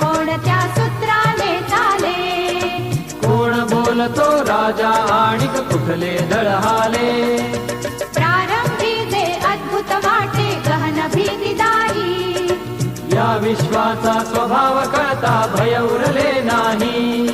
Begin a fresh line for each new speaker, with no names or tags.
कोणत्या सूत्राने झाले कोण बोलतो राजा आणि कुठले दळहाले
प्रारंभी जे अद्भुत वाटे गहन भीतीदाई
या विश्वाचा स्वभाव करता भय उरले नाही.